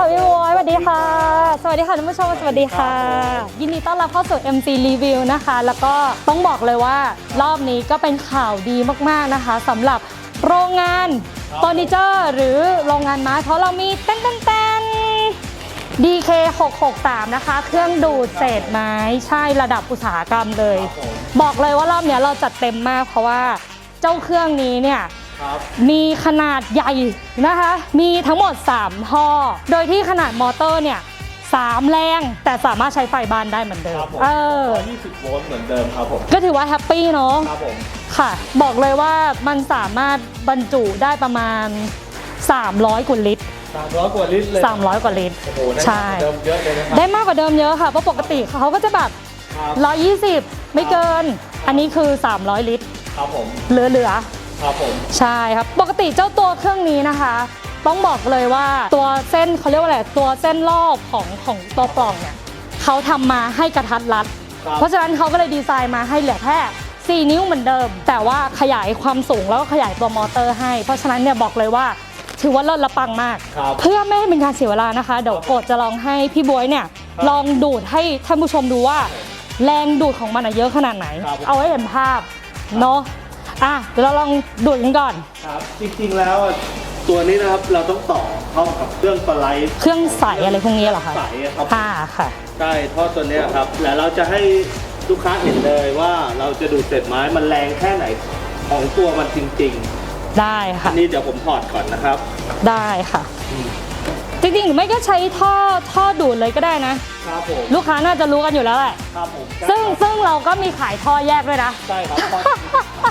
วัสดีค่ะท่านผู้ชมสวัสดีค่ะ ยินดีต้อนรับเข้าสู่ MC Review นะคะ แล้วก็ต้องบอกเลยว่ารอบนี้ก็เป็นข่าวดีมากๆนะคะสำหรับโรงงานเฟอร์นิเจอร์หรือโรงงานไม้เพราะเรามีเต้นเต้นเต้น DK 663นะคะ เครื่องดูดเศษไม้ใช่ระดับอุตสาหกรรมเลยครับผมบอกเลยว่ารอบเนี้ยเราจัดเต็มมากเพราะว่าเจ้าเครื่องนี้เนี่ยครับ มีขนาดใหญ่นะคะ มีทั้งหมด 3 ท่อ โดยที่ขนาดมอเตอร์เนี่ยสามแรงแต่สามารถใช้ไฟบ้านได้เหมือนเดิคมรับผมเออ 120โวลต์เหมือนเดิมครับผม ก็ถือว่าแฮปปี้เนาะ ครับผม ค่ะ บอกเลยว่ามันสามารถบรรจุได้ประมาณ 300กว่าลิตร 300 กว่าลิตรเลย300 กว่าลิตร โอ้โหได้ใช่มากกว่าเดิมเยอะเลยนะครับ ได้มากกว่าเดิมเยอะค่ะ เพราะปกติเขาก็จะแบบ ครับ 120 ไม่เกิน อันนี้คือ 300 ลิตร ครับผม เหลือ ครับผมๆใช่ครับปกติเจ้าตัวเครื่องนี้นะคะ ต้องบอกเลยว่าตัวเส้นเขาเรียกว่าอะไรตัวเส้นรอบของของตัวปล่องเนี่ยเขาทำมาให้กระทัดรัดครับเพราะฉะนั้นเขาก็เลยดีไซน์มาให้เหลือแค่4 นิ้วเหมือนเดิม แต่ว่าขยายความสูงแล้วก็ขยายตัวมอเตอร์ให้ เพราะฉะนั้นเนี่ยบอกเลยว่าถือว่าเลิศและปังมาก ครับ เพื่อไม่ให้เป็นการเสียเวลานะคะ เดี๋ยวโกดจะลองให้พี่บวยเนี่ย ครับลองดูดให้ท่านผู้ชมดูว่า แรงดูดของมันอะเยอะขนาดไหน ครับ เอาไว้เห็นภาพเนาะ อะเดี๋ยวเราลองดูดกันก่อน ครับ จริงๆแล้วอะตัวนี้นะครับเราต้องต่อเข้ากับเครื่องปลาไหลเครื่องใสอะไรพวกนี้เหรอคะใสอะครับอ่าค่ะ ใช่ท่อตัวเนี้ยครับแล้วเราจะให้ลูกค้าเห็นเลยว่าเราจะดูดเศษไม้มันแรงแค่ไหนของตัวมันจริงได้ๆค่ะอันนี้เดี๋ยวผมถอดก่อนนะครับ ได้ค่ะจริงๆหรือไม่ก็ใช้ท่อท่อดูดเลยก็ได้นะ ครับผมลูกค้าน่าจะรู้กันอยู่แล้วแหละ ครับผมซึ่งซึ่งเราก็มีขายท่อแยกด้วยนะ ใช่ครับท่ออ่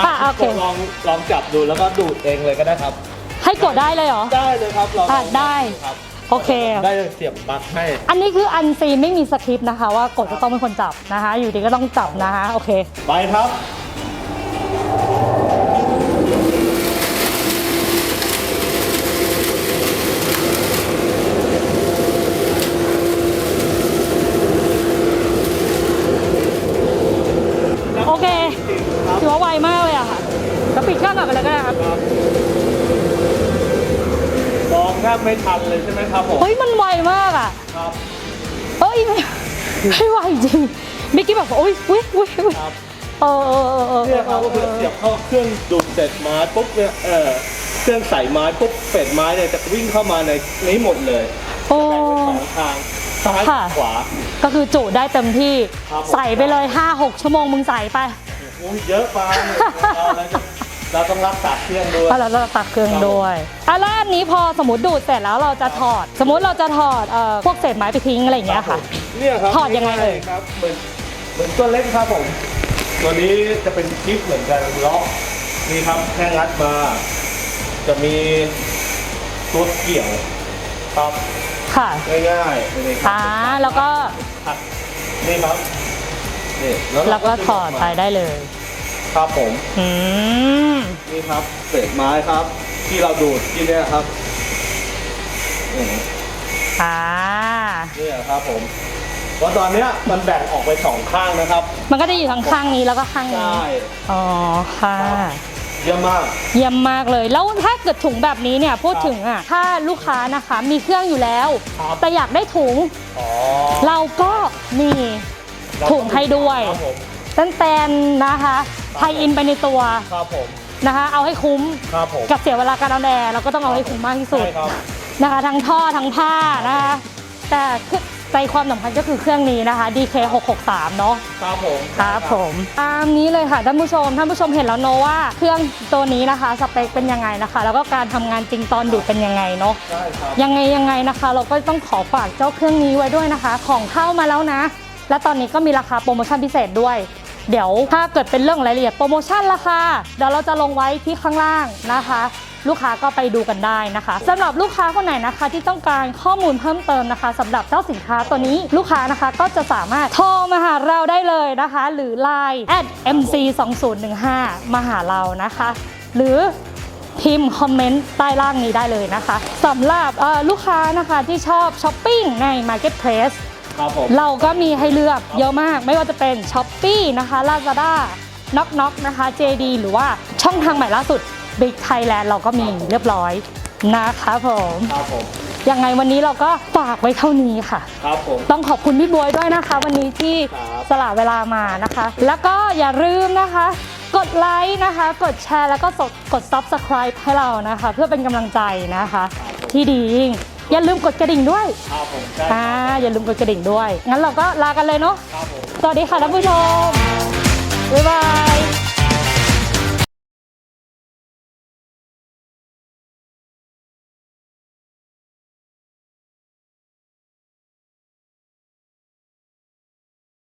ะโอเค ลองลองจับดูแล้วก็ดูดเองเลยก็ได้ครับ ให้กดได้เลยเหรอ ได้เลยครับลองอะได้ครับโอเค ได้เสียบปลั๊กให้ อันนี้คืออันซีนไม่มีสคริปต์นะคะ ว่ากดจะต้องเป็นคนจับนะคะ อยู่ดีก็ต้องจับนะคะโอเค ไปครับ โอเคครับถือว่าไวมาก ปิดเครื่องก่อนไปเลยก็ได้ครับครับมองแทบไม่ทันเลยใช่ไหมครับผมเฮ้ยมันไวมากอะครับเฮ้ยไม่ไม่ไหวจริงเมื่อกี้แบบอุ้ยอุ้ยอุ้ยอุ้ยครับ เออเออเออเออเนี่ยครับก็คือเสียบเข้าเครื่องดูดเศษไม้ปุ๊บเนี่ยเออเครื่องใส่ไม้ปุ๊บเศษไม้เนี่ยจะวิ่งเข้ามาในนี้หมดเลยโอ้ แบ่งเป็นสองทางซ้ายค่ะ ขวา ก็คือจุได้เต็มที่ครับผม ใส่ไปเลย 5-6 ชั่วโมงมึงใส่ไป โอ้ยเยอะไปเราเราจะ เราต้องรักษาเครื่องด้วยเพราะเราจะตักเครื่องด้วยอะแล้วอันนี้พอสมมติดูดเสร็จแล้วเราจะถอด สมมติเราจะถอดเอ่อพวกเศษไม้ไปทิ้งอะไรอย่างเงี้ยค่ะ เนี่ยครับถอดยังไงเอ่ย ครับเหมือนเหมือนตัวเล็กครับผม ตัวนี้จะเป็นคลิปเหมือนกันล็อกนี่ครับแค่งัดมา จะมีตัวเกี่ยวครับค่ะง่ายๆนี่ครัอ่าแล้วก็ ครับนี่ครับนี่แล้วก็ถอดไปได้เลย ครับผม อืม นี่ครับเศษไม้ครับ ที่เราดูดที่เนี่ยครับนี่อ่า เนี่ยครับผมเพราะตอนเนี้ยมันแบ่งออกไปสองข้างนะครับมันก็จะอยู่ทั้งข้างนี้แล้วก็ข้างใชนี้่อ๋อ ค่ะเยี่ยมมาก เยี่ยมมากเลย แล้วถ้าเกิดถุงแบบนี้เนี่ยพูดครับถึงอะ ถ้าลูกค้านะคะมีเครื่องอยู่แล้ว ครับ แต่อยากได้ถุง อ๋อเราก็มี ถุงให้ด้วย ครับผม แตนๆนะคะไทยอินไปในตัวครับผมนะคะเอาให้คุ้มครับผมกับเสียเวลาการเอาแดดเราก็ต้องเอาให้คุ้มมากที่สุดใช่ครับนะคะทั้งท่อทั้งผ้านะคะแต่คือใจความสำคัญก็คือเครื่องนี้นะคะ DK 663เนาะครับผมครับผมตามนี้เลยค่ะท่านผู้ชมท่านผู้ชมเห็นแล้วเนอะว่าเครื่องตัวนี้นะคะสเปคเป็นยังไงนะคะ แล้วก็การทำงานจริงตอนดูดเป็นยังไงเนาะใช่ครับยังไงยังไงนะคะ เราก็ต้องขอฝากเจ้าเครื่องนี้ไว้ด้วยนะคะ ของเข้ามาแล้วนะ และตอนนี้ก็มีราคาโปรโมชั่นพิเศษด้วย เดี๋ยวถ้าเกิดเป็นเรื่องรายละเอียดโปรโมชั่นราคาเดี๋ยวเราจะลงไว้ที่ข้างล่างนะคะ ลูกค้าก็ไปดูกันได้นะคะสำหรับลูกค้าคนไหนนะคะ ที่ต้องการข้อมูลเพิ่มเติมนะคะสำหรับเจ้าสินค้าตัวนี้ลูกค้านะคะก็จะสามารถโทรมาหาเราได้เลยนะคะ หรือ Line at mc 2 0 1 5มาหาเรานะคะ หรือพิมพ์คอมเมนต์ใต้ล่างนี้ได้เลยนะคะสำหรับลูกค้านะคะที่ชอบช้อปปิ้งใน Marketplace ครับผม เราก็มีให้เลือกเยอะมาก ไม่ว่าจะเป็น s h อ p e e นะคะ Lazada Knock Knock นะคะ JD หรือว่าช่องทางใหม่ล่าสุด Big Thailand เราก็มีเรียบร้อยนะคะผมครับผมยังไงวันนี้เราก็ฝากไว้เท่านี้ค่ะ ครับผม ต้องขอบคุณพี่บวยด้วยนะคะ วันนี้ที่ครับสละเวลามานะคะ แล้วก็อย่าลืมนะคะ กดไลค์นะคะ กดแชร์แล้วก็กดกด subscribe ให้เรานะคะ เพื่อเป็นกำลังใจนะคะ ที่ดียิ่ง อย่าลืมกดกระดิ่งด้วยครับผมได้อ่าอย่าลืมกดกระดิ่งด้วย งั้นเราก็ลากันเลยเนาะ ครับผม สวัสดีค่ะท่านผู้ชม บ๊ายบาย